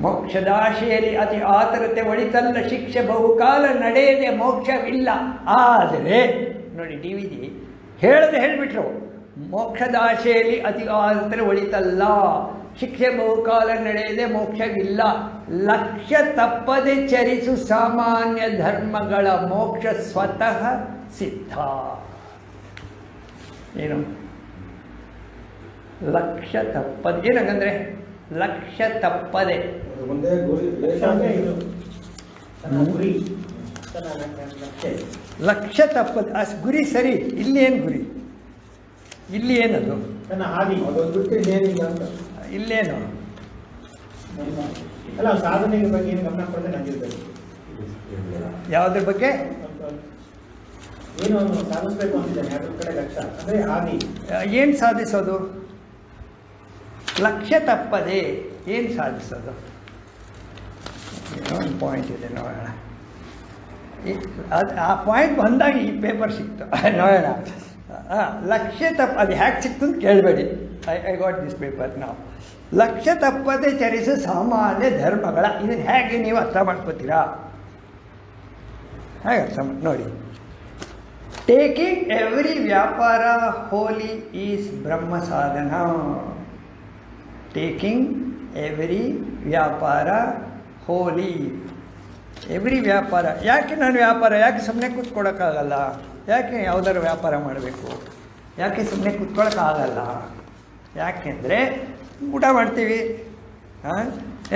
ಮೋಕ್ಷದಾಶೆಯಲ್ಲಿ ಅತಿ ಆತರತೆ ಒಳಿತಲ್ಲ ಶಿಕ್ಷೆ ಬಹುಕಾಲ ನಡೆಯದೆ ಮೋಕ್ಷವಿಲ್ಲ. ಆದರೆ, ನೋಡಿ ಡಿ ವಿ ಜಿ ಹೇಳದೆ ಹೇಳಿಬಿಟ್ರು, ಮೋಕ್ಷದಾಶೆಯಲ್ಲಿ ಅತಿ ಆತುರತೆ ಒಳಿತಲ್ಲ, ಶಿಕ್ಷೆ ಬಹುಕಾಲ ನಡೆಯದೆ ಮೋಕ್ಷವಿಲ್ಲ. ಲಕ್ಷ್ಯ ತಪ್ಪದೆ ಚರಿಸು ಸಾಮಾನ್ಯ ಧರ್ಮಗಳ ಮೋಕ್ಷ ಸ್ವತಃ ಸಿದ್ಧ. ಏನು? ಲಕ್ಷ್ಯ ತಪ್ಪದೆ ಏನಂಗಂದ್ರೆ ಲಕ್ಷ್ಯ ತಪ್ಪದೆ ಲಕ್ಷ ಒಂದೇ ಗುರಿ ಲಕ್ಷ್ಯ ತಪ್ಪದೆ ಆ ಗುರಿ ಸರಿ ಇಲ್ಲಿ ಏನು ಗುರಿ ಇಲ್ಲಿ ಏನದು ಇಲ್ಲೇನು? ಅಲ್ಲ ಸಾಧನೆಯ ಬಗ್ಗೆ ಏನು ಗಮನ ಕಡೆ ಲಕ್ಷ ಯಾವುದ್ರ ಬಗ್ಗೆ? ಏನು ಅವನು ಸಾಧಿಸ್ಬೇಕು ಅಂತಿದ್ದಾನೆ ಅದ್ರ ಕಡೆ ಲಕ್ಷ್ಯ ಅಂದ್ರೆ ಹಾದಿ ಏನು ಸಾಧಿಸೋದು ಲಕ್ಷ್ಯ ತಪ್ಪದೆ ಏನು ಸಾಧಿಸೋದು? ಏನೋ ಒಂದು ಪಾಯಿಂಟ್ ಇದೆ, ನೋಡೋಣ. ಈ- ಅದು ಆ ಪಾಯಿಂಟ್ ಬಂದಾಗ ಈ ಪೇಪರ್ ಸಿಕ್ತು. ನೋಡೋಣ. ಹಾಂ ಲಕ್ಷ್ಯ ತಪ್ಪ ಅದು ಹ್ಯಾಕ್ ಸಿಕ್ತು ಅಂತ ಕೇಳಬೇಡಿ. I I got this paper ನಾವು ಲಕ್ಷ್ಯ ತಪ್ಪದೆ ಚರಿಸು ಸಾಮಾನ್ಯ ಧರ್ಮಗಳ. ಇದನ್ನು ಹೇಗೆ ನೀವು ಅರ್ಥ ಮಾಡ್ಕೋತೀರಾ? ಹೇಗೆ ಅರ್ಥ ಮಾಡ್- ನೋಡಿ. ಟೇಕಿಂಗ್ ಎವ್ರಿ ವ್ಯಾಪಾರ ಹೋಲಿ ಈಸ್ ಬ್ರಹ್ಮ ಸಾಧನ ಟೇಕಿಂಗ್ ಎವ್ರಿ ವ್ಯಾಪಾರ ಹೋಲಿ ಎವ್ರಿ ವ್ಯಾಪಾರ. ಯಾಕೆ ನಾನು ವ್ಯಾಪಾರ? ಯಾಕೆ ಸುಮ್ಮನೆ ಕೂತ್ಕೊಳ್ಳೋಕ್ಕಾಗಲ್ಲ ಯಾಕೆ ಯಾವುದಾದ್ರು ವ್ಯಾಪಾರ ಮಾಡಬೇಕು? ಯಾಕೆ ಸುಮ್ಮನೆ ಕೂತ್ಕೊಳ್ಳೋಕ್ಕಾಗಲ್ಲ ಯಾಕೆಂದರೆ ಊಟ ಮಾಡ್ತೀವಿ.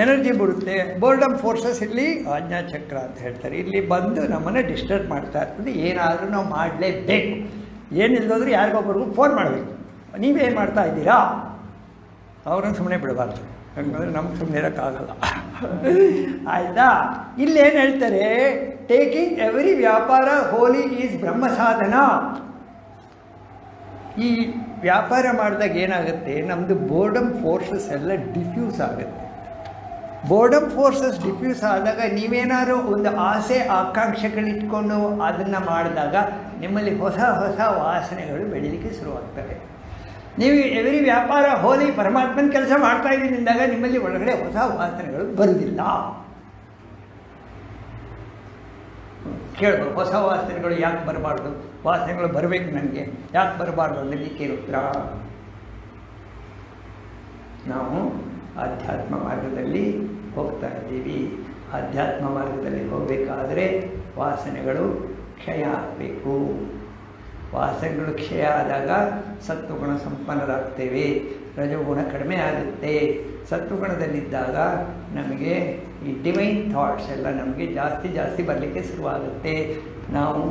ಎನರ್ಜಿ ಬರುತ್ತೆ. ಬೋರ್ಡಮ್ ಫೋರ್ಸಸ್ ಇಲ್ಲಿ ಆಜ್ಞಾಚಕ್ರ ಅಂತ ಹೇಳ್ತಾರೆ. ಇಲ್ಲಿ ಬಂದು ನಮ್ಮನ್ನು ಡಿಸ್ಟರ್ಬ್ ಮಾಡ್ತಾ ಇರ್ತದೆ ಏನಾದರೂ ನಾವು ಮಾಡಲೇಬೇಕು. ಏನಿಲ್ಲದೋದ್ರೂ ಯಾರಿಗೊಬ್ಬರಿಗೂ ಫೋನ್ ಮಾಡಬೇಕು. ನೀವೇನು ಮಾಡ್ತಾ ಇದ್ದೀರಾ? ಅವ್ರನ್ನ ಸುಮ್ಮನೆ ಬಿಡಬಾರ್ದು. ಯಾಕಂದರೆ ನಮ್ಗೆ ಸುಮ್ಮನೆ ಇರೋಕ್ಕಾಗಲ್ಲ. ಆಯಿತಾ? ಇಲ್ಲಿ ಏನು ಹೇಳ್ತಾರೆ? ಟೇಕಿಂಗ್ ಎವ್ರಿ ವ್ಯಾಪಾರ ಹೋಲಿ ಈಸ್ ಬ್ರಹ್ಮ ಸಾಧನ ಈ ವ್ಯಾಪಾರ ಮಾಡಿದಾಗ ಏನಾಗುತ್ತೆ? ನಮ್ಮದು ಬೋರ್ಡಮ್ ಫೋರ್ಸಸ್ ಎಲ್ಲ ಡಿಫ್ಯೂಸ್ ಆಗುತ್ತೆ. ಬೋರ್ಡಮ್ ಫೋರ್ಸಸ್ ಡಿಫ್ಯೂಸ್ ಆದಾಗ ನೀವೇನಾದ್ರೂ ಒಂದು ಆಸೆ, ಆಕಾಂಕ್ಷೆಗಳಿಟ್ಕೊಂಡು ಅದನ್ನು ಮಾಡಿದಾಗ ನಿಮ್ಮಲ್ಲಿ ಹೊಸ ಹೊಸ ವಾಸನೆಗಳು ಬೆಳೀಲಿಕ್ಕೆ ಶುರುವಾಗ್ತವೆ. ನೀವು ಎವರಿ ವ್ಯಾಪಾರ, ಹೋಲಿ, ಪರಮಾತ್ಮನ ಕೆಲಸ ಮಾಡ್ತಾ ಇದ್ದೀನಿ ಅಂದಾಗ ನಿಮ್ಮಲ್ಲಿ ಒಳಗಡೆ ಹೊಸ ವಾಸನೆಗಳು ಬರುವುದಿಲ್ಲ ಕೇಳ್ಬೋದು ಹೊಸ ವಾಸನೆಗಳು ಯಾಕೆ ಬರಬಾರ್ದು? ವಾಸನೆಗಳು ಬರಬೇಕು ನನಗೆ, ಯಾಕೆ ಬರಬಾರ್ದು ಅನ್ನೋದಕ್ಕೆ ಉತ್ತರ? ನಾವು ಆಧ್ಯಾತ್ಮ ಮಾರ್ಗದಲ್ಲಿ ಹೋಗ್ತಾ ಇದ್ದೀವಿ. ಆಧ್ಯಾತ್ಮ ಮಾರ್ಗದಲ್ಲಿ ಹೋಗಬೇಕಾದ್ರೆ ವಾಸನೆಗಳು ಕ್ಷಯ ಆಗಬೇಕು. ವಾಸನೆಗಳು ಕ್ಷಯ ಆದಾಗ ಸತ್ವಗುಣ ಸಂಪನ್ನರಾಗ್ತೇವೆ. ರಜೋಗುಣ ಕಡಿಮೆ ಆಗುತ್ತೆ. ಸತ್ವಗುಣದಲ್ಲಿದ್ದಾಗ ನಮಗೆ ಈ ಡಿವೈನ್ ಥಾಟ್ಸ್ ಎಲ್ಲ ನಮಗೆ ಜಾಸ್ತಿ ಜಾಸ್ತಿ ಬರಲಿಕ್ಕೆ ಶುರುವಾಗುತ್ತೆ. ನಾವು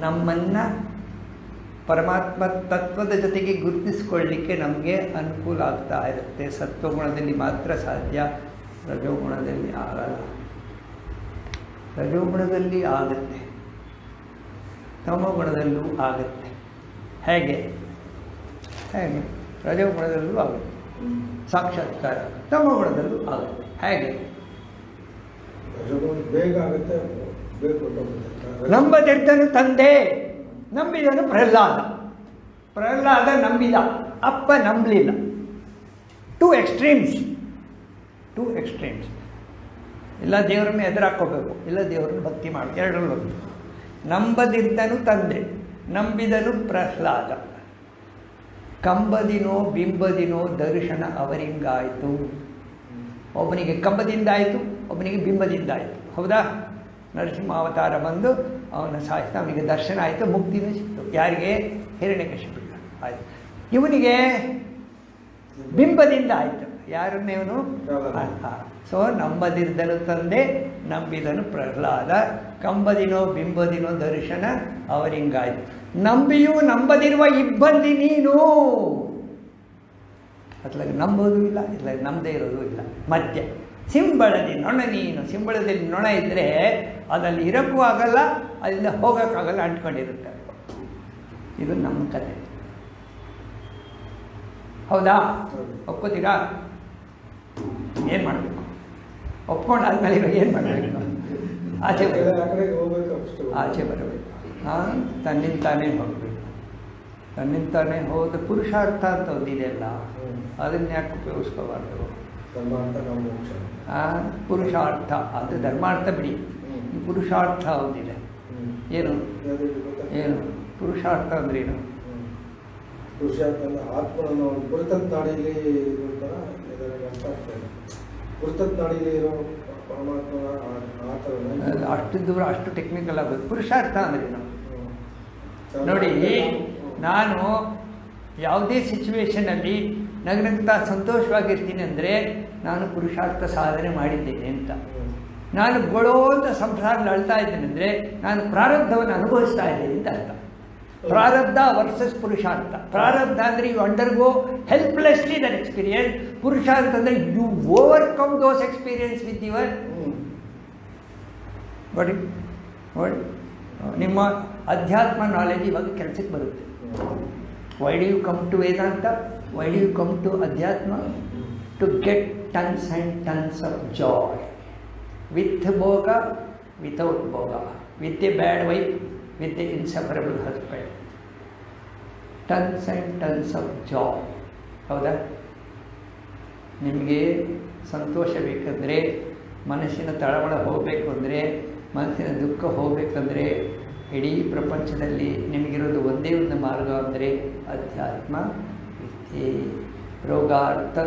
ನಮ್ಮನ್ನು ಪರಮಾತ್ಮ ತತ್ವದ ಜೊತೆಗೆ ಗುರುತಿಸಿಕೊಳ್ಳಲಿಕ್ಕೆ ನಮಗೆ ಅನುಕೂಲ ಆಗ್ತಾ ಇರುತ್ತೆ. ಸತ್ವಗುಣದಲ್ಲಿ ಮಾತ್ರ ಸಾಧ್ಯ, ರಜೋಗುಣದಲ್ಲಿ ಆಗಲ್ಲ. ರಜೋಗುಣದಲ್ಲಿ ಆಗುತ್ತೆ. ತಮೋಗುಣದಲ್ಲೂ ಆಗುತ್ತೆ. ಹೇಗೆ? ಹೇಗೆ? ರಜೋಗುಣದಲ್ಲೂ ಆಗುತ್ತೆ. ಸಾಕ್ಷಾತ್ಕಾರ ತಮೋಗುಣದಲ್ಲೂ ಆಗುತ್ತೆ. ಹೇಗೆ? ಬೇಗ ಆಗುತ್ತೆ ನಂಬದಿದ್ದನು ತಂದೆ ನಂಬಿದನು ಪ್ರಹ್ಲಾದ. ಪ್ರಹ್ಲಾದ ನಂಬಿದ ಅಪ್ಪ ನಂಬಲಿಲ್ಲ. ಟೂ ಎಕ್ಸ್ಟ್ರೀಮ್ಸ್ ಟು ಎಕ್ಸ್ಟ್ರೀಮ್ಸ್ ಇಲ್ಲ ದೇವರನ್ನ ಎದುರಾಕೋಬೇಕು ಇಲ್ಲ ದೇವರನ್ನ ಭಕ್ತಿ ಮಾಡಿ. ಎರಡರಲ್ಲೂ ನಂಬದಿದ್ದನು ತಂದೆ ನಂಬಿದನು ಪ್ರಹ್ಲಾದ. ಕಂಬದಿನೋ ಬಿಂಬದಿನೋ ದರ್ಶನ ಅವರಿಂಗಾಯಿತು. ಒಬ್ಬನಿಗೆ ಕಂಬದಿಂದಾಯಿತು ಒಬ್ಬನಿಗೆ ಬಿಂಬದಿಂದಾಯಿತು. ಹೌದಾ? ನರಸಿಂಹ ಅವತಾರ ಬಂದು ಅವನ ಸಾಯಿಸ್ತಾ ಅವನಿಗೆ ದರ್ಶನ ಆಯಿತು ಮುಕ್ತಿನೂ ಸಿಕ್ತು. ಯಾರಿಗೆ? ಹಿರಣ್ಯಕಶಿಪಿಲ್ಲ ಆಯಿತು. ಇವನಿಗೆ ಬಿಂಬದಿಂದ ಆಯಿತು. ಯಾರನ್ನ ಇವನು? ಸೊ ನಂಬದಿದ್ದನು ತಂದೆ ನಂಬಿದನು ಪ್ರಹ್ಲಾದ. ಕಂಬದಿನೋ ಬಿಂಬದಿನೋ ದರ್ಶನ ಅವರಿಂಗಾಯಿತು ನಂಬಿಯೂ ನಂಬದಿರುವ ಇಬ್ಬಂದಿ ನೀನು. ಅತ್ಲಾಗ ನಂಬೋದು ಇಲ್ಲ ಇತ್ಲಾಗ ನಂಬದೇ ಇರೋದು ಇಲ್ಲ. ಮಧ್ಯ ಸಿಂಬಳದಿ ನೊಣ ನೀನು. ಸಿಂಬಳದಲ್ಲಿ ನೊಣ ಇದ್ದರೆ ಅದಲ್ಲಿ ಇರೋಕ್ಕೂ ಆಗಲ್ಲ ಅಲ್ಲಿಂದ ಹೋಗೋಕ್ಕಾಗಲ್ಲ ಅಂಟ್ಕೊಂಡಿರುತ್ತೆ. ಇದು ನಮ್ಮ ಕತೆ. ಹೌದಾ? ಒಪ್ಕೋತೀರಾ? ಏನು ಮಾಡಬೇಕು? ಒಪ್ಕೊಂಡಾದ್ಮೇಲೆ ಇವಾಗ ಏನು ಮಾಡಬೇಕು? ಆಚೆ ಬರಬೇಕು ಆಚೆ ಬರಬೇಕು. ಹಾಂ? ತನ್ನಿಂತಾನೇ ಹೋಗಬೇಕು. ತನ್ನಿಂತಾನೇ ಹೋದ ಪುರುಷಾರ್ಥ ಅಂತ ಒಂದಿದೆಯಲ್ಲ. ಅದನ್ನ ಯಾಕೆ ಉಪಯೋಗಿಸ್ಕೋಬಾರ್ದು? ಹಾಂ ಪುರುಷಾರ್ಥ. ಅದು ಧರ್ಮಾರ್ಥ ಬಿಡಿ. ಪುರುಷಾರ್ಥ ಒಂದಿದೆ. ಏನು? ಏನು? ಪುರುಷಾರ್ಥ ಅಂದ್ರೆ ಏನು? ಪುರುಷಾರ್ಥ ನಾಡಿಯಲ್ಲಿ ಇದೆ ಗುರುತತ್ ನಾಡಿಯಲ್ಲಿ ಇರೋ ಅಷ್ಟು ದೂರ ಅಷ್ಟು ಟೆಕ್ನಿಕಲ್ ಆಗೋದು ಪುರುಷಾರ್ಥ ಅಂದ್ರೆ ನಾವು ನೋಡಿ ನಾನು ಯಾವುದೇ ಸಿಚುವೇಶನಲ್ಲಿ ನಗನಗ್ತಾ ಸಂತೋಷವಾಗಿರ್ತೀನಿ ಅಂದರೆ ನಾನು ಪುರುಷಾರ್ಥ ಸಾಧನೆ ಮಾಡಿದ್ದೇನೆ ಅಂತ. ನಾನು ಗೊಳೋ ಅಂತ ಸಂಸಾರದಲ್ಲಿ ಅಳ್ತಾ ಇದ್ದೇನೆ ಅಂದರೆ ನಾನು ಪ್ರಾರಬ್ಧವನ್ನು ಅನುಭವಿಸ್ತಾ ಇದ್ದೇನೆ ಅಂತ ಅರ್ಥ. ಪ್ರಾರಬ್ಧ ವರ್ಸಸ್ ಪುರುಷಾರ್ಥ ಪ್ರಾರಬ್ಧ ಅಂದರೆ you undergo helplessly then experience purushartha ಅಂದರೆ you overcome those experience with your. ನೋಡಿ ನೋಡಿ. ನಿಮ್ಮ ಅಧ್ಯಾತ್ಮ ನಾಲೆಜ್ ಇವಾಗ ಕೆಲಸಕ್ಕೆ ಬರುತ್ತೆ. Why do you come to Vedanta why do you come to adhyatma? To get tons and tons of joy with bhoga without bhoga with a bad wife with the insufferable husband Tons and tons of joy ಹೌದಾ? ನಿಮಗೆ ಸಂತೋಷ ಬೇಕಂದರೆ, ಮನಸ್ಸಿನ ತಳಮಳ ಹೋಗಬೇಕು ಅಂದರೆ ಮನಸ್ಸಿನ ದುಃಖ ಹೋಗಬೇಕಂದ್ರೆ, ಇಡೀ ಪ್ರಪಂಚದಲ್ಲಿ ನಿಮಗಿರೋದು ಒಂದೇ ಒಂದು ಮಾರ್ಗ ಅಂದರೆ ಅಧ್ಯಾತ್ಮ ವಿದ್ಯೆ. ರೋಗಾರ್ಥ,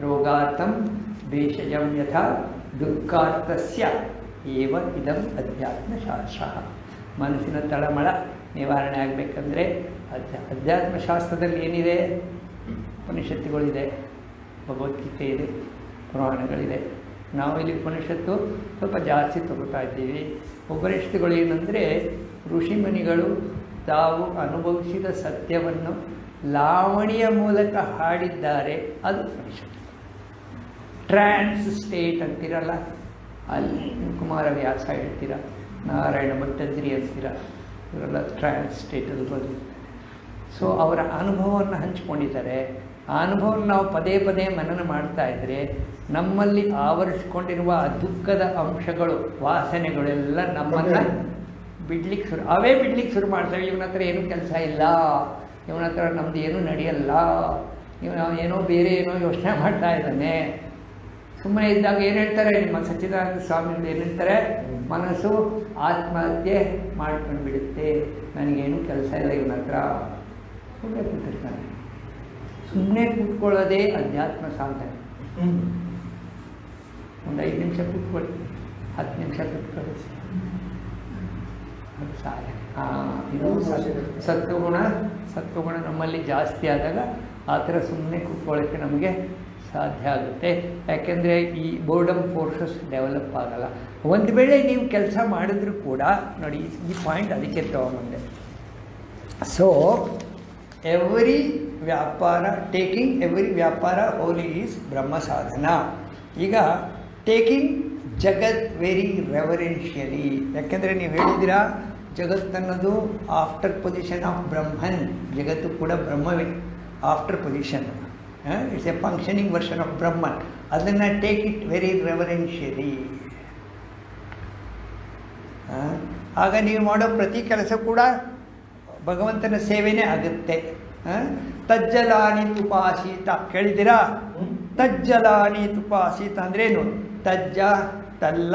ರೋಗಾರ್ಥಂ ಭೇಷಜಂ ಯಥಾ ದುಃಖಾರ್ಥಸ್ಯ. ಏವ ಇದಂ ಅಧ್ಯಾತ್ಮಶಾಸ್ತ್ರ. ಮನಸ್ಸಿನ ತಳಮಳ ನಿವಾರಣೆ ಆಗಬೇಕಂದ್ರೆ ಅಧ್ಯಾತ್ಮ ಶಾಸ್ತ್ರದಲ್ಲಿ ಏನಿದೆ? ಉಪನಿಷತ್ತುಗಳಿದೆ ಭಗವದ್ಗೀತೆ ಇದೆ ಪುರಾಣಗಳಿದೆ. ನಾವು ಇಲ್ಲಿ ಉಪನಿಷತ್ತು ಸ್ವಲ್ಪ ಜಾಸ್ತಿ ತಗೋತಾ ಇದ್ದೀವಿ. ಉಪನಿಷತ್ತುಗಳು ಏನಂದರೆ ಋಷಿಮುನಿಗಳು ತಾವು ಅನುಭವಿಸಿದ ಸತ್ಯವನ್ನು ಲಾವಣಿಯ ಮೂಲಕ ಹಾಡಿದ್ದಾರೆ. ಅದು ಉಪನಿಷತ್ತು. ಟ್ರಾನ್ಸ್ ಸ್ಟೇಟ್ ಅಂತಿರಲ್ಲ, ಅಲ್ಲಿ ಕುಮಾರ ವ್ಯಾಸ ಹೇಳ್ತೀರ. ನಾರಾಯಣ ಭಟ್ಟದ್ರಿಯ ಅಂತೀರ. ಇವರೆಲ್ಲ ಟ್ರಾನ್ಸ್ ಸ್ಟೇಟಲ್ಲಿ ಬಂದಿದ್ದಾರೆ ಸೊ ಅವರ ಅನುಭವವನ್ನು ಹಂಚಿಕೊಂಡಿದ್ದಾರೆ. ಆ ಅನುಭವನ ನಾವು ಪದೇ ಪದೇ ಮನನ ಮಾಡ್ತಾ ಇದ್ದರೆ ನಮ್ಮಲ್ಲಿ ಆವರಿಸ್ಕೊಂಡಿರುವ ಆ ದುಃಖದ ಅಂಶಗಳು ವಾಸನೆಗಳೆಲ್ಲ ನಮ್ಮನ್ನು ಬಿಡ್ಲಿಕ್ಕೆ ಶುರು ಅವೇ ಬಿಡ್ಲಿಕ್ಕೆ ಶುರು ಮಾಡ್ತವೆ ಇವನ ಹತ್ರ ಏನು ಕೆಲಸ ಇಲ್ಲ. ಇವನ ಹತ್ರ ನಮ್ದು ಏನೂ ನಡೆಯಲ್ಲ. ಇವನು ಏನೋ ಬೇರೆ ಏನೋ ಯೋಚನೆ ಮಾಡ್ತಾ ಇದ್ದಾನೆ. ಸುಮ್ಮನೆ ಇದ್ದಾಗ ಏನು ಹೇಳ್ತಾರೆ? ನಿಮ್ಮ ಸಚ್ಚಿದಾನಂದ ಸ್ವಾಮಿಗಳು ಏನು ಹೇಳ್ತಾರೆ? ಮನಸ್ಸು ಆತ್ಮಹತ್ಯೆ ಮಾಡ್ಕೊಂಡು ಬಿಡುತ್ತೆ ನನಗೇನು ಕೆಲಸ ಇಲ್ಲ, ಇವನ ಹತ್ರ ಸುಮ್ಮನೆ ಕೂತಿರ್ತಾನೆ. ಸುಮ್ಮನೆ ಕೂತ್ಕೊಳ್ಳೋದೇ ಅಧ್ಯಾತ್ಮ ಸಾಧನೆ. ಒಂದು ಐದು ನಿಮಿಷ ಕೂತ್ಕೊಳ್ಳಿ. ಹತ್ತು ನಿಮಿಷ ಕೂತ್ಕೊಳ್ಳಿ. ಸಾಧನೆ ಹಾಂ ಇದು ಸತ್- ಸತ್ವಗುಣ ಸತ್ವಗುಣ ನಮ್ಮಲ್ಲಿ ಜಾಸ್ತಿ ಆದಾಗ ಆ ಥರ ಸುಮ್ಮನೆ ಕೂತ್ಕೊಳ್ಳೋಕ್ಕೆ ನಮಗೆ ಸಾಧ್ಯ ಆಗುತ್ತೆ. ಯಾಕೆಂದರೆ ಈ ಬೋರ್ಡಮ್ ಫೋರ್ಸಸ್ ಡೆವಲಪ್ ಆಗಲ್ಲ. ಒಂದು ವೇಳೆ ನೀವು ಕೆಲಸ ಮಾಡಿದ್ರೂ ಕೂಡ ನೋಡಿ ಈ ಪಾಯಿಂಟ್ ಅದಕ್ಕೆ ತಗೊಂಡೆ so every vyapara taking every vyapara only is ಬ್ರಹ್ಮ ಸಾಧನ. ಈಗ ಟೇಕಿಂಗ್ ಜಗತ್ ವೆರಿ ರೆವರೆನ್ಷಿಯಲಿ ಯಾಕೆಂದರೆ ನೀವು ಹೇಳಿದ್ದೀರಾ ಜಗತ್ತನ್ನೋದು ಆಫ್ಟರ್ ಪೊಸಿಷನ್ ಆಫ್ ಬ್ರಹ್ಮನ್, ಜಗತ್ತು ಕೂಡ ಬ್ರಹ್ಮವೇ after position it's a functioning version of Brahman ಅದನ್ನು ಟೇಕ್ ಇಟ್ ವೆರಿ ರೆವರೆನ್ಷಿಯಲಿ ಆಗ ನೀವು ಮಾಡೋ ಪ್ರತಿ ಕೆಲಸ ಕೂಡ ಭಗವಂತನ ಸೇವೆನೇ ಆಗುತ್ತೆ. ತಜ್ಜಲಾನಿ ತುಪಾಸೀತ. ಕೇಳಿದ್ದೀರಾ. ತಜ್ಜಲಾನಿ ತುಪಾಸೀತ ಅಂದ್ರೇನು ತಜ್ಜ ತಲ್ಲ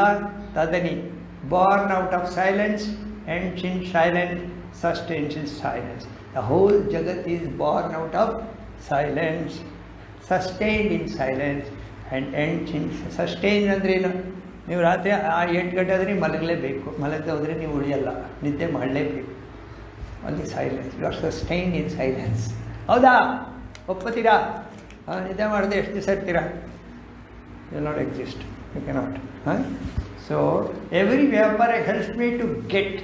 ತದನಿ. Born out of silence ends in silence sustains in silence the whole jagat is born out of silence sustained in silence and end in sustain ಅಂದ್ರೇನು ನೀವು ರಾತ್ರಿ ಆ ಎಂಟು ಗಂಟೆ ಆದರೆ ಮಲಗಲೇಬೇಕು. ಮಲಗದೆ ಹೋದರೆ ನೀವು ಉಳಿಯಲ್ಲ. ನಿದ್ದೆ ಮಾಡಲೇಬೇಕು. ಅಲ್ಲಿ silence you are sustain in silence ಹೌದಾ? ಒಪ್ಪತ್ತೀರಾ? ನಿದ್ದೆ ಮಾಡಿದ್ರೆ ಎಷ್ಟು ದಿವಸ ಇರ್ತೀರಾ? You not exist you cannot ಹಾಂ? So every vyapara help me to get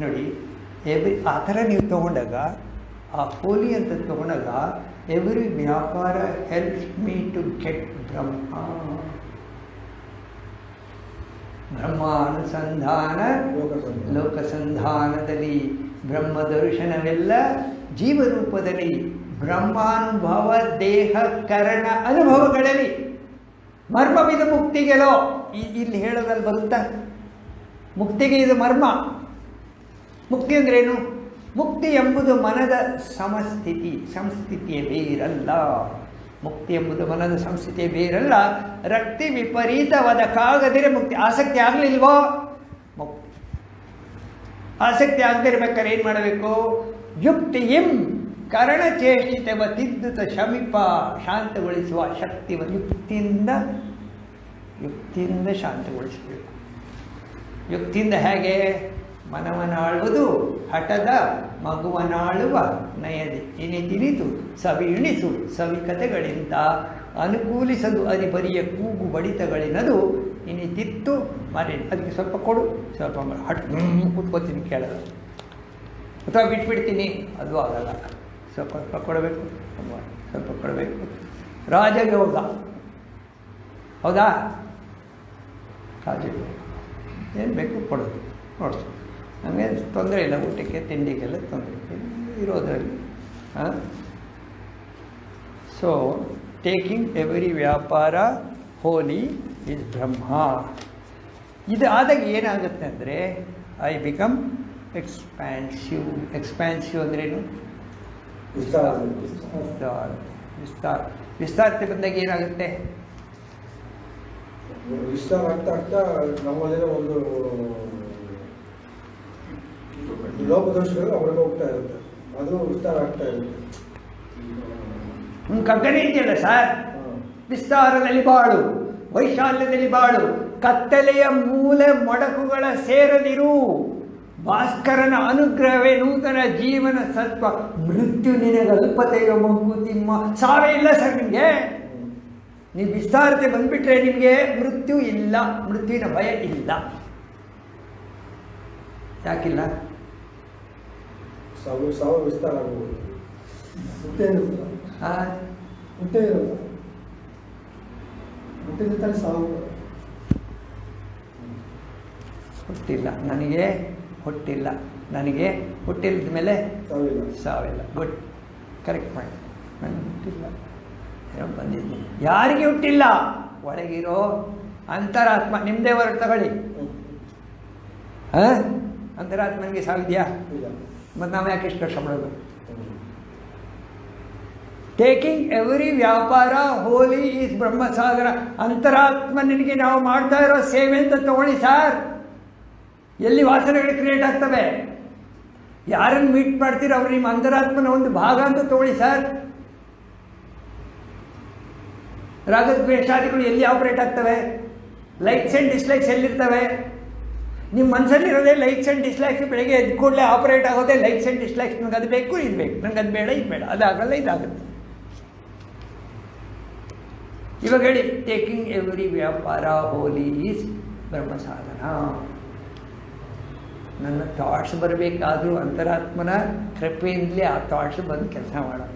ನೋಡಿ ಎವ್ರಿ ಆ ಥರ ನೀವು ತೊಗೊಂಡಾಗ ಆ ಹೋಲಿ ಅಂತ ತಗೊಂಡಾಗ every vyapara helps me to get Brahma. ಬ್ರಹ್ಮಾನುಸಂಧಾನ ಲೋಕ ಲೋಕಸಂಧಾನದಲ್ಲಿ ಬ್ರಹ್ಮ ದರ್ಶನವೆಲ್ಲ ಜೀವರೂಪದಲ್ಲಿ ಬ್ರಹ್ಮಾನುಭವ ದೇಹ ಕರಣ ಅನುಭವಗಳಲ್ಲಿ. ಮರ್ಮವಿದು ಮುಕ್ತಿಗೆಲೋ ಇಲ್ಲಿ ಹೇಳೋದಲ್ಲಿ ಬರುತ್ತಾ ಮುಕ್ತಿಗೆ ಇದು ಮರ್ಮ. ಮುಕ್ತಿ ಅಂದ್ರೇನು ಮುಕ್ತಿ ಎಂಬುದು ಮನದ ಸಮಸ್ಥಿತಿ, ಸಂಸ್ಥಿತಿಯ ಬೇರಲ್ಲ. ಮುಕ್ತಿ ಎಂಬುದು ಮನದ ಸಂಸ್ಥಿತಿ ಬೇರಲ್ಲ. ರಕ್ತಿ ವಿಪರೀತವಾದ ಕಾಗದರೆ ಮುಕ್ತಿ, ಆಸಕ್ತಿ ಆಗಲಿಲ್ವೋ? ಮುಕ್ತಿ. ಆಸಕ್ತಿ ಆಗದಿರ್ಬೇಕಾದ್ರೆ ಏನು ಮಾಡಬೇಕು? ಯುಕ್ತಿಯಿಂ ಕರಣಚೇಷ್ಟಿತವ ತಿದ್ದುತ ಶಮಿಪ ಶಾಂತಗೊಳಿಸುವ ಶಕ್ತಿವ ಯುಕ್ತಿಯಿಂದ ಯುಕ್ತಿಯಿಂದ ಶಾಂತಗೊಳಿಸಬೇಕು. ಯುಕ್ತಿಯಿಂದ ಹೇಗೆ? ಮನವನಾಳುವುದು ಹಠದ, ಮಗುವನಾಳುವ ನಯದಿ. ಇನಿ ತಿನಿತು ಸವಿ ಇಣಿಸು ಸವಿ ಕಥೆಗಳಿಂದ ಅನುಕೂಲಿಸದು ಅದಿ ಬರಿಯ ಕೂಗು ಬಡಿತಗಳಿನದು. ಇನಿ ತಿತ್ತು, ಮರಿ, ಅದಕ್ಕೆ ಸ್ವಲ್ಪ ಕೊಡು. ಸ್ವಲ್ಪ ಹಟ್ ಕುತ್ಕೋತೀನಿ ಕೇಳಲ್ಲ ಅಥವಾ ಬಿಟ್ಬಿಡ್ತೀನಿ, ಅದು ಆಗಲ್ಲ. ಸ್ವಲ್ಪ ಸ್ವಲ್ಪ ಕೊಡಬೇಕು. ಸ್ವಲ್ಪ ಕೊಡಬೇಕು. ರಾಜಯೋಗ. ಹೌದಾ? ರಾಜಯೋಗ. ಏನು ಬೇಕು ಕೊಡೋದು ನೋಡ್ತು ನಮಗೆ ತೊಂದರೆ ಇಲ್ಲ ಊಟಕ್ಕೆ ತಿಂಡಿಗೆಲ್ಲ ತೊಂದರೆ ಇರೋದರಲ್ಲಿ ಹಾಂ? ಸೊ ಟೇಕಿಂಗ್ ಎವರಿ ವ್ಯಾಪಾರ ಹೋಲಿ ಇಸ್ ಬ್ರಹ್ಮ. ಇದು ಆದಾಗ ಏನಾಗುತ್ತೆ ಅಂದರೆ ಐ ಬಿಕಮ್ ಎಕ್ಸ್ಪ್ಯಾನ್ಸಿವ್ ಎಕ್ಸ್ಪ್ಯಾನ್ಸಿವ್ ಅಂದ್ರೇನು? ವಿಸ್ತಾರ. ವಿಸ್ತಾರ. ವಿಸ್ತಾರ. ವಿಸ್ತಾರತೆ ಬಂದಾಗ ಏನಾಗುತ್ತೆ? ವಿಸ್ತಾರ ಆಗ್ತಾ ಆಗ್ತಾ ನಮ್ಮಲ್ಲಿರೋ ಒಂದು ಲೋಪದೋಷಗಳು ಅವ್ರಿಗೆ ಹೋಗ್ತಾ ಇರುತ್ತೆ. ಅದು ವಿಸ್ತಾರ ಆಗ್ತಾ ಇರುತ್ತೆ. ಕಗ್ಗನೆ ಇದೆಯಲ್ಲ ಸರ್? ವಿಸ್ತಾರದಲ್ಲಿ ಬಾಳು ವೈಶಾಲ್ಯದಲ್ಲಿ ಬಾಳು ಕತ್ತಲೆಯ ಮೂಲೆ ಮೊಡಕುಗಳ ಸೇರದಿರು. ಭಾಸ್ಕರನ ಅನುಗ್ರಹವೇ ನೂತನ ಜೀವನ ಸತ್ವ. ಮೃತ್ಯು ನಿನಗೆ ಅಲ್ಪತೆಯ ತಿಮ್ಮ. ಸಾವೇ ಇಲ್ಲ ಸರ್ ನಿಮಗೆ? ನೀವು ವಿಸ್ತಾರತೆ ಬಂದ್ಬಿಟ್ರೆ ನಿಮಗೆ ಮೃತ್ಯು ಇಲ್ಲ ಮೃತ್ಯುವಿನ ಭಯ ಇಲ್ಲ. ಯಾಕಿಲ್ಲ? ಸಾವು ಸಾವು ವಿಸ್ತಾರ ಆಗ್ಬೋದು ಹುಟ್ಟೇ ಇರುತ್ತಲ್ಲ ಆ, ಹುಟ್ಟೆ ಇರಲ್ಲ ಹುಟ್ಟಿದ ತಾನೇ ಸಾವು ಹುಟ್ಟಿಲ್ಲ. ನನಗೆ ಹುಟ್ಟಿಲ್ಲ. ನನಗೆ ಹುಟ್ಟಿಲ್ಲದ ಮೇಲೆ ಸಾವಿಲ್ಲ. ಸಾವಿಲ್ಲ. ಗುಡ್ ಕರೆಕ್ಟ್ ಮಾಡಿ ನನಗೆ ಹುಟ್ಟಿಲ್ಲ. ಏನೋ ಬಂದಿದ್ದೀನಿ ಯಾರಿಗೆ ಹುಟ್ಟಿಲ್ಲ? ಒಳಗಿರೋ ಅಂತರಾತ್ಮ. ನಿಮ್ಮದೇ ಹೊರಗೆ ತಗೊಳ್ಳಿ. ಹಾಂ ಅಂತರಾತ್ಮನಿಗೆ ಸಾವಿದೆಯಾ? ಇಲ್ಲ. ಮತ್ತು ನಾವು ಯಾಕೆ ಇಷ್ಟು ಕಷ್ಟ ಮಾಡೋದು ಟೇಕಿಂಗ್ ಎವ್ರಿ ವ್ಯಾಪಾರ ಹೋಲಿ ಈಸ್ ಬ್ರಹ್ಮಸಾಗರ ಅಂತರಾತ್ಮನಿಗೆ ನಾವು ಮಾಡ್ತಾ ಇರೋ ಸೇವೆ ಅಂತ ತಗೊಳ್ಳಿ ಸರ್ ಎಲ್ಲಿ ವಾಸನೆಗಳು ಕ್ರಿಯೇಟ್ ಆಗ್ತವೆ ಯಾರನ್ನು ಮೀಟ್ ಮಾಡ್ತೀರ ಅವ್ರು ನಿಮ್ಮ ಅಂತರಾತ್ಮನ ಒಂದು ಭಾಗ ಅಂತ ತಗೊಳ್ಳಿ ಸರ್ ರಾಗದ್ವೇಷಾದಿಗಳು ಎಲ್ಲಿ ಆಪರೇಟ್ ಆಗ್ತವೆ ಲೈಕ್ಸ್ ಆ್ಯಂಡ್ ಡಿಸ್ಲೈಕ್ಸ್ ಎಲ್ಲಿರ್ತವೆ ನಿಮ್ಮ ಮನಸ್ಸಲ್ಲಿರೋದೇ ಲೈಕ್ಸ್ ಆ್ಯಂಡ್ ಡಿಸ್ಲೈಕ್ಸ್ ಬೆಳಗ್ಗೆ ಎದ್ದು ಕೂಡಲೇ ಆಪರೇಟ್ ಆಗೋದೇ ಲೈಕ್ಸ್ ಆ್ಯಂಡ್ ಡಿಸ್ಲೈಕ್ಸ್ ನನಗೆ ಅದು ಬೇಕು, ಇದು ಬೇಕು. ನನಗೆ ಅದು ಬೇಡ, ಇದು ಬೇಡ. ಅದಾಗಲ್ಲ ಇದಾಗುತ್ತೆ ಇವಾಗ ಹೇಳಿ ಟೇಕಿಂಗ್ ಎವ್ರಿ ವ್ಯಾಪಾರ ಹೋಲಿ ಈಸ್ ಬ್ರಹ್ಮ ಸಾಧನ ನನ್ನ ಥಾಟ್ಸ್ ಬರಬೇಕಾದ್ರೂ ಅಂತರಾತ್ಮನ ಕೃಪೆಯಿಂದಲೇ ಆ ಥಾಟ್ಸ್ ಬಂದು ಕೆಲಸ ಮಾಡೋ.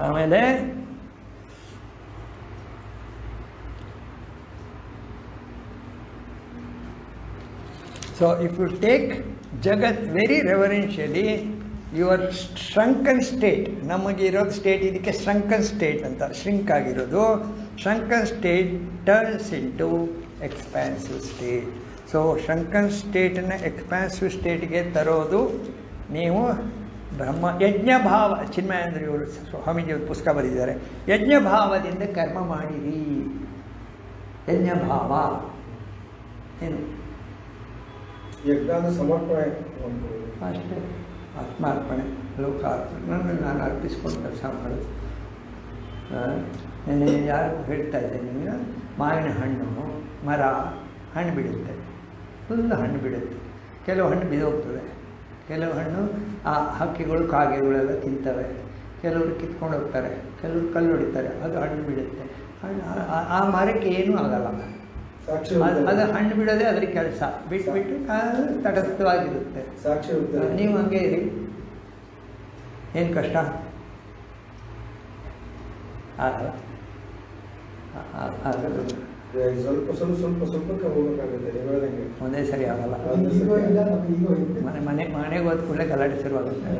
ಆಮೇಲೆ so if you take jagat very reverentially your shrunken state ನಮಗೆ ಇರೋದು ಸ್ಟೇಟ್ ಇದಕ್ಕೆ ಶ್ರಂಕನ್ ಸ್ಟೇಟ್ ಅಂತ ಶ್ರಿಂಕ್ ಆಗಿರೋದು. Shrunken state turns into expansive state so shrunken ಸ್ಟೇಟನ್ನು expansive ಸ್ಟೇಟ್ಗೆ ತರೋದು ನೀವು ಬ್ರಹ್ಮ ಯಜ್ಞಭಾವ ಚಿನ್ಮಯಾಂದ್ರ ಇವರು ಸ್ವಾಮೀಜಿ ಒಂದು ಪುಸ್ತಕ ಬರೆದಿದ್ದಾರೆ. ಯಜ್ಞಭಾವದಿಂದ ಕರ್ಮ ಮಾಡಿರಿ. ಯಜ್ಞಭಾವ. ಏನು? ಯಜ್ಞಾನ ಸಮರ್ಪಣೆ. ಅಷ್ಟೇ. ಆತ್ಮಾರ್ಪಣೆ ಲೋಕಾರ್ಪಣೆ. ನನ್ನನ್ನು ನಾನು ಅರ್ಪಿಸ್ಕೊಂಡು ಕೆಲಸ ಮಾಡೋದು ಆ, ನೆನ್ನೆ ಯಾರು ಹೇಳ್ತಾ ಇದ್ದೇನೆ ನಿಮಗೆ? ಮಾವಿನ ಹಣ್ಣು ಮರ ಹಣ್ಣು ಬಿಡುತ್ತೆ. ಫುಲ್ ಹಣ್ಣು ಬಿಡುತ್ತೆ. ಕೆಲವು ಹಣ್ಣು ಬಿದ್ದೋಗ್ತದೆ. ಕೆಲವು ಹಣ್ಣು ಆ ಹಕ್ಕಿಗಳು ಕಾಗೆಗಳೆಲ್ಲ ತಿಂತವೆ ಕೆಲವರು ಕಿತ್ಕೊಂಡು ಹೋಗ್ತಾರೆ ಕೆಲವರು ಕಲ್ಲು ಹೊಡಿತಾರೆ ಅದು ಹಣ್ಣು ಬಿಡುತ್ತೆ ಹಣ್ಣು ಆ- ಮರಕ್ಕೆ ಏನೂ ಆಗಲ್ಲ ಅದು ಅದು ಹಣ್ಣು ಬಿಡೋದೇ ಅದ್ರ ಕೆಲಸ ಬಿಟ್ಬಿಟ್ಟು ತಟಸ್ಥವಾಗಿರುತ್ತೆ. ನೀವು ಹಂಗೆ ಇರಿ ಏನು ಕಷ್ಟ ಆಗಲ್ಲ ಆಗಲ್ಲ ಸ್ವಲ್ಪ ಸ್ವಲ್ಪ ಸ್ವಲ್ಪ ಸ್ವಲ್ಪಕ್ಕೆ ಹೋಗೋಕ್ಕಾಗುತ್ತೆ ನೀವು ಹೇಳ್ದಂಗೆ ಒಂದೇ ಸರಿ ಆಗಲ್ಲ. ಮನೆ ಮನೆ ಮನೆಗೆ ಹೋದ ಕೂಡಲೇ ಗಲಾಟೆ ಶುರುವಾಗುತ್ತೆ.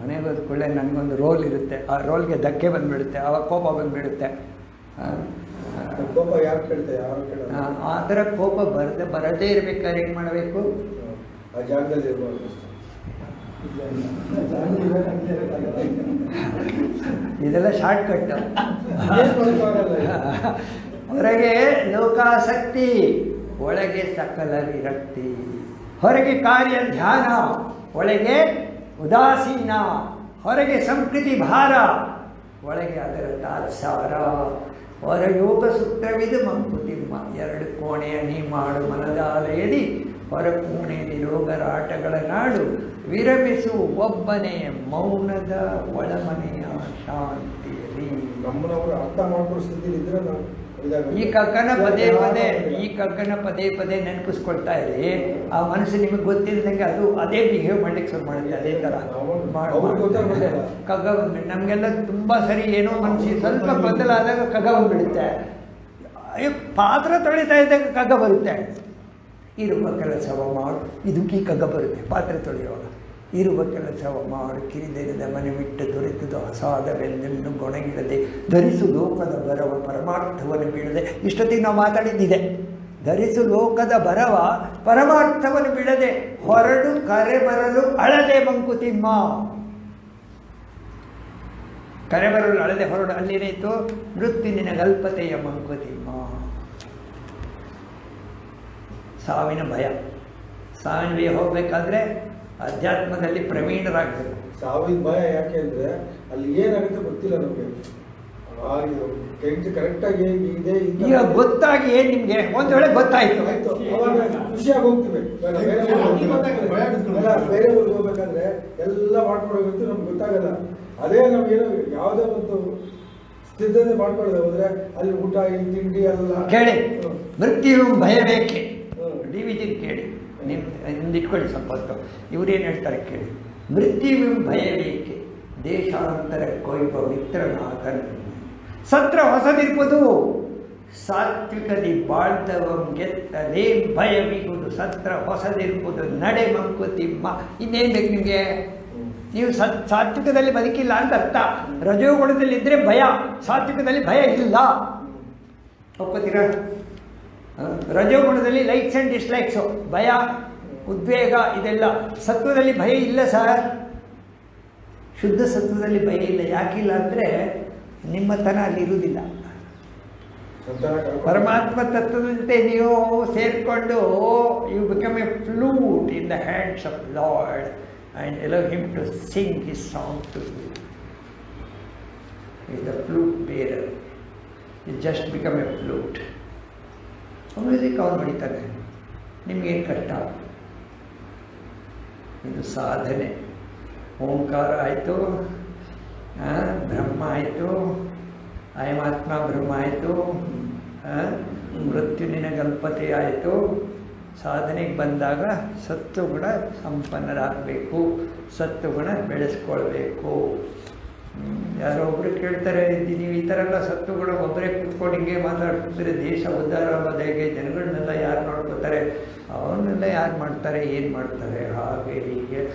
ಮನೆಗೆ ಹೋದ ಕೂಡಲೇ ನನಗೊಂದು ರೋಲ್ ಇರುತ್ತೆ. ಆ ರೋಲ್ಗೆ ಧಕ್ಕೆ ಬಂದುಬಿಡುತ್ತೆ. ಆವಾಗ ಕೋಪ ಬಂದುಬಿಡುತ್ತೆ. ಕೋಪ ಯಾರು ಕೇಳ್ತಾರೆ? ಯಾರು ಕೇಳಲ್ಲ. ಆ, ಥರ ಕೋಪ ಬರದೆ ಬರದೇ ಇರ್ಬೇಕಾದ್ರೆ ಏನು ಮಾಡಬೇಕು. ಆ ಜಾಗದಲ್ಲಿ ಇರ್ಬಾರ್ದು ಅಷ್ಟೇ. ಇಲ್ಲ, ಇಲ್ಲ. ಜಾಗ ಇರೋದಂಗೆ ಇರೋಕ್ಕಾಗಲ್ಲ. ಇದೆಲ್ಲ ಶಾರ್ಟ್ ಕಟ್ ಏನ್ ಮಾಡೋಕ್ಕಾಗಲ್ಲ ಹೊರಗೆ ಲೋಕಾಸಕ್ತಿ, ಒಳಗೆ ಸಕಲ ವಿರಕ್ತಿ. ಹೊರಗೆ ಕಾರ್ಯ ಧ್ಯಾನ, ಒಳಗೆ ಉದಾಸೀನ. ಹೊರಗೆ ಸಂಸ್ಕೃತಿ ಭಾರ, ಒಳಗೆ ಅದರ ತಾತ್ಸಾರ. ಹೊರ ಯೋಗ ಸೂತ್ರವಿದು ಮಂಕುತಿಮ್ಮ, ಎರಡು ಕೋಣೆಯ ನೀ ಮಾಡು ಮನದಾಲಯದಿ ಹೊರ ಕೋಣೆಯಲ್ಲಿ ರೋಗರಾಟಗಳ ನಾಡು ವಿರಮಿಸು ಒಬ್ಬನೇ ಮೌನದ ಒಳಮನೆಯ ಶಾಂತಿಯಲ್ಲಿ. ನಮ್ಮನವರು ಅರ್ಥ ಮಾಡ್ಕೊಳ್ಳೋ ಇದ್ರೆ ನಾವು ಈ ಕಕ್ಕನ ಪದೇ ಪದೇ ಈ ಕಕ್ಕನ ಪದೇ ಪದೇ ನೆನಪಿಸ್ಕೊಳ್ತಾ ಇರಿ. ಆ ಮನಸ್ಸು ನಿಮಗೆ ಗೊತ್ತಿಲ್ಲದಂಗೆ ಅದು ಅದೇ ಬಿಹೇವ್ ಮಾಡ್ಲಿಕ್ಕೆ ಶುರು ಮಾಡುತ್ತೆ ಅದೇ ಥರ ಕಗ್ಗ ಬಂದ್ಬಿಟ್ಟು ನಮಗೆಲ್ಲ ತುಂಬ ಸರಿ ಏನೋ ಮನಸ್ಸಿಗೆ ಸ್ವಲ್ಪ ಬದಲಾದಾಗ ಕಗ್ಗ ಬಂದ್ಬಿಡುತ್ತೆ. ಅಯ್ಯೋ ಪಾತ್ರ ತೊಳಿತಾ ಇದ್ದಾಗ ಕಗ್ಗ ಬರುತ್ತೆ. ಇರುವ ಕೆಲಸವ ಮಾಡು. ಇದು ಕೀ ಕಗ್ಗ ಬರುತ್ತೆ. ಪಾತ್ರೆ ತೊಳೆಯುವಾಗ. ಇರುವ ಕೆಲಸವ ಮಾಡು. ಕಿರಿದೆರೆದ ಮನೆ ಬಿಟ್ಟು ದೊರೆತದು ಅಸಾಧವೆಂದೆಂದು ಗೊಣಗಿಡದೆ ಧರಿಸು ಲೋಕದ ಬರವ ಪರಮಾರ್ಥವನ್ನು ಬೀಳದೆ ಇಷ್ಟೊತ್ತಿಗೆ ನಾವು ಮಾತಾಡಿದ್ದಿದೆ. ಧರಿಸು ಲೋಕದ ಬರವ ಪರಮಾರ್ಥವನ್ನು ಬಿಡದೆ ಹೊರಡು ಕರೆ ಬರಲು ಅಳದೆ ಮಂಕುತಿಮ್ಮ ಕರೆ ಬರಲು ಅಳದೆ ಹೊರಡು ಅಲ್ಲೇನಾಯಿತು ಮೃತ್ಯು ನಿನಗಲ್ಪತೆಯ ಮಂಕುತಿಮ್ಮ ಸಾವಿನ ಭಯ. ಸಾವಿನ ಭಯ ಹೋಗಬೇಕಾದ್ರೆ ಅಧ್ಯಾತ್ಮದಲ್ಲಿ ಪ್ರವೀಣರಾಗಬೇಕು. ಸಾವಿನ ಭಯ ಯಾಕೆ ಅಂದರೆ ಅಲ್ಲಿ ಏನಾಗುತ್ತೆ ಗೊತ್ತಿಲ್ಲ ನಮಗೆ. ಕರೆಕ್ಟಾಗಿ ಇದೆ ಈಗ ಗೊತ್ತಾಗಿ ಏನು ನಿಮಗೆ? ಒಂದು ವೇಳೆ ಗೊತ್ತಾಯ್ತು. ಆಯ್ತು ಖುಷಿಯಾಗಿ ಹೋಗ್ತೀವಿ. ಬೇರೆ ಊರಿಗೆ ಹೋಗ್ಬೇಕಾದ್ರೆ ಎಲ್ಲ ಮಾಡ್ಕೊಡೋದಂತೂ ನಮ್ಗೆ ಗೊತ್ತಾಗಲ್ಲ. ಅದೇ ನಮ್ಗೇನು ಯಾವುದೇ ಒಂದು ಸಿದ್ಧತೆ ಮಾಡ್ಕೊಳ್ಳೋದು ಹೋದ್ರೆ ಅಲ್ಲಿ ಊಟ ಇಲ್ಲಿ ತಿಂಡಿ ಅಲ್ಲ ಕೇಳಿ. ಮೃತ್ಯು ಭಯ ಬೇಕೆ ಹ್ಮ್. ಇದನ್ನು ಕೇಳಿ. ನಿಮ್ಮ ನಿಮ್ದು ಇಟ್ಕೊಳ್ಳಿ ಸ್ವಲ್ಪ ಹೊತ್ತು. ಏನು ಹೇಳ್ತಾರೆ ಕೇಳಿ. ಮೃತ್ಯು ಭಯ ಬೇಕೆ ದೇಶಾಂತರ ಕೊಯ್ಬ ಮಿತ್ರನಾಥನ್ ಸತ್ರ ಹೊಸದಿರ್ಬೋದು. ಸಾತ್ವಿಕದಿ ಬಾಳ್ದವಂ ಗೆತ್ತಲೇ ಭಯವಿಗುವುದು ಸತ್ರ ಹೊಸದಿರ್ಬೋದು. ನಡೆ ಮಂಕುತಿಮ್ಮ. ಇನ್ನೇನು ಬೇಕು ನಿಮಗೆ? ನೀವು ಸತ್, ಸಾತ್ವಿಕದಲ್ಲಿ ಬದುಕಿಲ್ಲ ಅಂತ ಅರ್ಥ. ರಜೋಗುಣದಲ್ಲಿ ಇದ್ದರೆ ಭಯ. ಸಾತ್ವಿಕದಲ್ಲಿ ಭಯ ಇಲ್ಲ. ಒಪ್ಕೋತೀರಾ? ರಜೋಗುಣದಲ್ಲಿ ಲೈಕ್ಸ್ ಆ್ಯಂಡ್ ಡಿಸ್ಲೈಕ್ಸು ಭಯ, ಉದ್ವೇಗ, ಇದೆಲ್ಲ. ಸತ್ವದಲ್ಲಿ ಭಯ ಇಲ್ಲ ಸರ್. ಶುದ್ಧ ಸತ್ವದಲ್ಲಿ ಭಯ ಇಲ್ಲ. ಯಾಕಿಲ್ಲ ಅಂದರೆ ನಿಮ್ಮತನ ಅಲ್ಲಿ ಇರುವುದಿಲ್ಲ. ಪರಮಾತ್ಮ ತತ್ವದ ಜೊತೆ ನೀವು ಸೇರಿಕೊಂಡು you become a flute in the hands of Lord and allow him to sing his song to you the flute bear it just become a flute. Music ಅವ್ರು ಹೊಡಿತಾರೆ ನಿಮಗೇನು ಕಷ್ಟ? ಇದು ಸಾಧನೆ. ಓಂಕಾರ ಆಯಿತು ಬ್ರಹ್ಮ ಆಯಿತು ಅಯಮಾತ್ಮ ಬ್ರಹ್ಮ ಆಯಿತು ಮೃತ್ಯುನಿನ ಗಲ್ಪತೆ ಆಯಿತು. ಸಾಧನೆಗೆ ಬಂದಾಗ ಸತ್ವಗುಣ ಸಂಪನ್ನರಾಗಬೇಕು, ಸತ್ವಗುಣ ಬೆಳೆಸ್ಕೊಳ್ಬೇಕು. ಯಾರೋ ಒಬ್ರು ಕೇಳ್ತಾರೆ, "ಇದು ನೀವು ಈ ಥರ ಎಲ್ಲ ಸತ್ತುಗಳು ಒಬ್ಬರೇ ಕೂತ್ಕೊಂಡು ಹಿಂಗೆ ಮಾತಾಡ್ತಿದ್ರೆ ದೇಶ ಉದ್ಧಾರ ಆಗೋದು ಹೇಗೆ ಜನಗಳನ್ನೆಲ್ಲ ಯಾರು ನೋಡ್ಕೋತಾರೆ, ಅವನ್ನೆಲ್ಲ ಯಾರು ಮಾಡ್ತಾರೆ, ಏನು ಮಾಡ್ತಾರೆ, ಹಾಗೆ ಹೀಗೆ.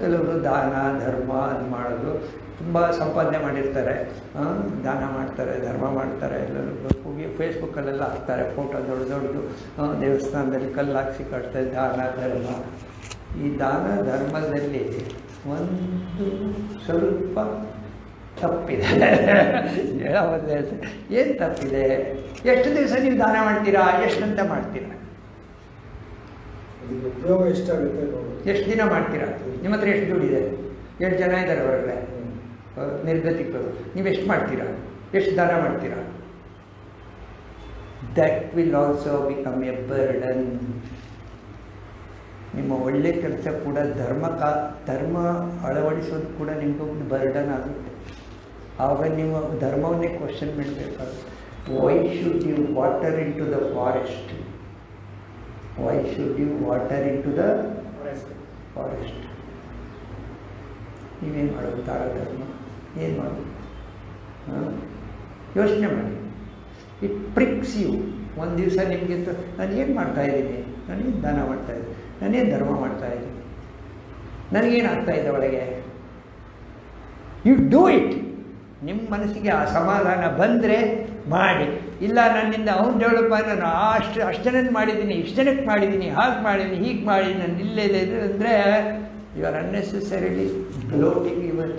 ಕೆಲವರು ದಾನ, ಧರ್ಮ ಅದು ಮಾಡೋದು ತುಂಬ ಸಂಪಾದನೆ ಮಾಡಿರ್ತಾರೆ. ದಾನ ಮಾಡ್ತಾರೆ, ಧರ್ಮ ಮಾಡ್ತಾರೆ, ಎಲ್ಲರೂ ಹೋಗಿ ಫೇಸ್ಬುಕ್ಕಲ್ಲೆಲ್ಲ ಹಾಕ್ತಾರೆ ಫೋಟೋ ದೊಡ್ಡ ದೊಡ್ಡದು ದೇವಸ್ಥಾನದಲ್ಲಿ ಕಲ್ಲು ಹಾಕ್ಸಿ ಕಟ್ತಾರೆ, ದಾನ, ಧರ್ಮ. ಈ ದಾನ, ಧರ್ಮದಲ್ಲಿ ಒಂದು ಸ್ವಲ್ಪ ತಪ್ಪಿದೆ. ಹೇಳೋದು ಏನು ತಪ್ಪಿದೆ? ಎಷ್ಟು ದಿವಸ ನೀವು ದಾನ ಮಾಡ್ತೀರಾ? ಅಂತ ಮಾಡ್ತೀರಾ? ಉಪಯೋಗ ಎಷ್ಟಾಗುತ್ತೆ ಎಷ್ಟು ದಿನ ಮಾಡ್ತೀರಾ? ನಿಮ್ಮ ಹತ್ರ ಎಷ್ಟು ದುಡ್ಡಿದೆ? ಎಷ್ಟು ಜನ ಇದ್ದಾರೆ ಹೊರಗಡೆ? ನಿರ್ಗತಿಕರು. ನೀವು ಎಷ್ಟು ಮಾಡ್ತೀರಾ? ಎಷ್ಟು ದಾನ ಮಾಡ್ತೀರಾ? That will also become a burden ನಿಮ್ಮ ಒಳ್ಳೆ ಕೆಲಸ ಕೂಡ ಧರ್ಮ ಕಾ ಧರ್ಮ ಅಳವಡಿಸೋದು ಕೂಡ ನಿಮಗೊಂದು ಬರ್ಡನ್ ಆಗುತ್ತೆ. ಆವಾಗ ನೀವು ಧರ್ಮವನ್ನೇ ಕ್ವಶನ್ ಮಾಡಬೇಕಾಗುತ್ತೆ. Why should you water into the forest why should you water into the forest ನೀವೇನು ಮಾಡೋದು ತಾಳ ಧರ್ಮ? ಏನು ಮಾಡೋದು? ಯೋಚನೆ ಮಾಡಿ. ಇಟ್ ಪ್ರಿಕ್ಸ್ ಯು ಒಂದು ದಿವಸ ನಿಮಗೆ ನಾನು ಏನು ಮಾಡ್ತಾ ಇದ್ದೀನಿ? ನಾನೇನು ದಾನ ಮಾಡ್ತಾ ಇದ್ದೀನಿ? ನಾನೇನು ಧರ್ಮ ಮಾಡ್ತಾ ಇದ್ದೀನಿ? ನನಗೇನು ಆಗ್ತಾ ಇದೆ ಒಳಗೆ? ಯು ಡೂ ಇಟ್ ನಿಮ್ಮ ಮನಸ್ಸಿಗೆ ಆ ಸಮಾಧಾನ ಬಂದರೆ ಮಾಡಿ. ಇಲ್ಲ ನನ್ನಿಂದ ಅವ್ನು ಡೆವಲಪ್ ನಾನು ಅಷ್ಟು ಅಷ್ಟು ಜನಕ್ಕೆ ಮಾಡಿದ್ದೀನಿ, ಇಷ್ಟು ಜನಕ್ಕೆ ಮಾಡಿದ್ದೀನಿ, ಹಾಗೆ ಮಾಡಿದ್ದೀನಿ, ಹೀಗೆ ಮಾಡಿ ನಾನು ಇಲ್ಲೇ ಅಂದರೆ you are unnecessarily bloating your